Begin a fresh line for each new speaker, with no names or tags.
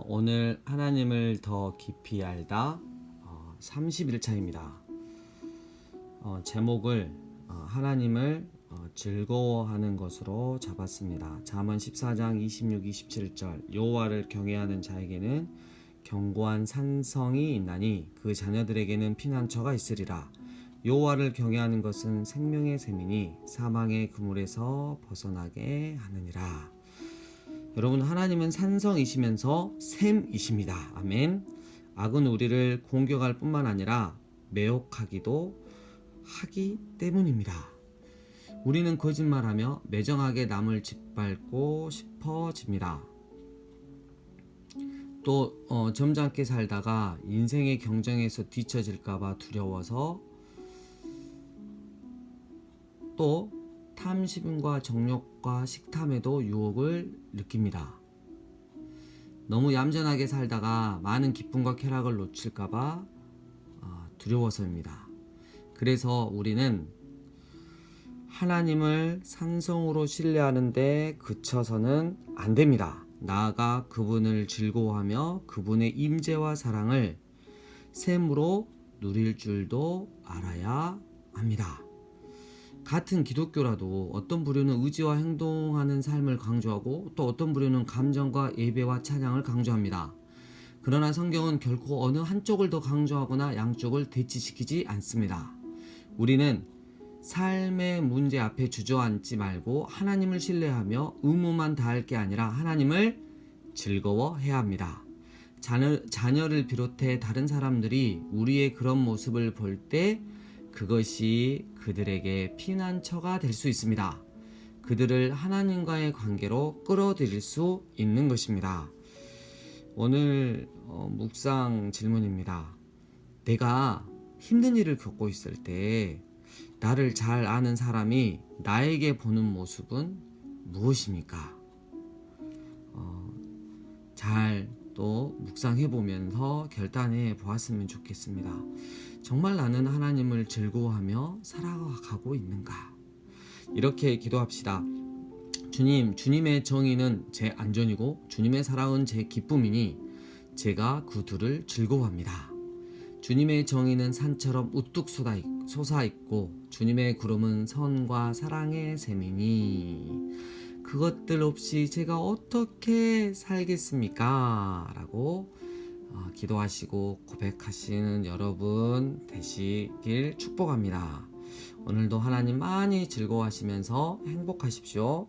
어, 오늘 하나님을 더 깊이 알다 어, 31차입니다. 어, 제목을 어, 하나님을 어, 즐거워하는 것으로 잡았습니다. 잠언 14장 26, 27절 여호와를 경외하는 자에게는 견고한 산성이 있나니 그 자녀들에게는 피난처가 있으리라. 여호와를 경외하는 것은 생명의 셈이니 사망의 그물에서 벗어나게 하느니라. 여러분 하나님은 산성이시면서 샘이십니다. 아멘. 악은 우리를 공격할 뿐만 아니라 매혹하기도 하기 때문입니다. 우리는 거짓말하며 매정하게 남을 짓밟고 싶어집니다. 또 어, 점잖게 살다가 인생의 경쟁에서 뒤처질까봐 두려워서 또 탐심과 정욕과 식탐에도 유혹을 느낍니다. 너무 얌전하게 살다가 많은 기쁨과 쾌락을 놓칠까봐 어, 두려워서입니다. 그래서 우리는 하나님을 산성으로 신뢰하는데 그쳐서는 안 됩니다. 나아가 그분을 즐거워하며 그분의 임재와 사랑을 샘으로 누릴 줄도 알아야 합니다. 같은 기독교라도 어떤 부류는 의지와 행동하는 삶을 강조하고 또 어떤 부류는 감정과 예배와 찬양을 강조합니다. 그러나 성경은 결코 어느 한쪽을 더 강조하거나 양쪽을 대치시키지 않습니다. 우리는 삶의 문제 앞에 주저앉지 말고 하나님을 신뢰하며 의무만 다할 게 아니라 하나님을 즐거워해야 합니다. 자녀, 자녀를 비롯해 다른 사람들이 우리의 그런 모습을 볼때 그것이 그들에게 피난처가 될 수 있습니다. 그들을 하나님과의 관계로 끌어들일 수 있는 것입니다. 오늘 어, 묵상 질문입니다. 내가 힘든 일을 겪고 있을 때 나를 잘 아는 사람이 나에게 보는 모습은 무엇입니까? 어, 잘또 묵상해 보면서 결단해 보았으면 좋겠습니다. 정말 나는 하나님을 즐거워하며 살아가고 있는가? 이렇게 기도합시다. 주님, 주님의 정의는 제 안전이고 주님의 사랑은 제 기쁨이니 제가 그 둘을 즐거워합니다. 주님의 정의는 산처럼 우뚝 솟아 있고 주님의 구름은 선과 사랑의 셈이니 그것들 없이 제가 어떻게 살겠습니까? 라고 어, 기도하시고 고백하시는 여러분 되시길 축복합니다. 오늘도 하나님 많이 즐거워하시면서 행복하십시오.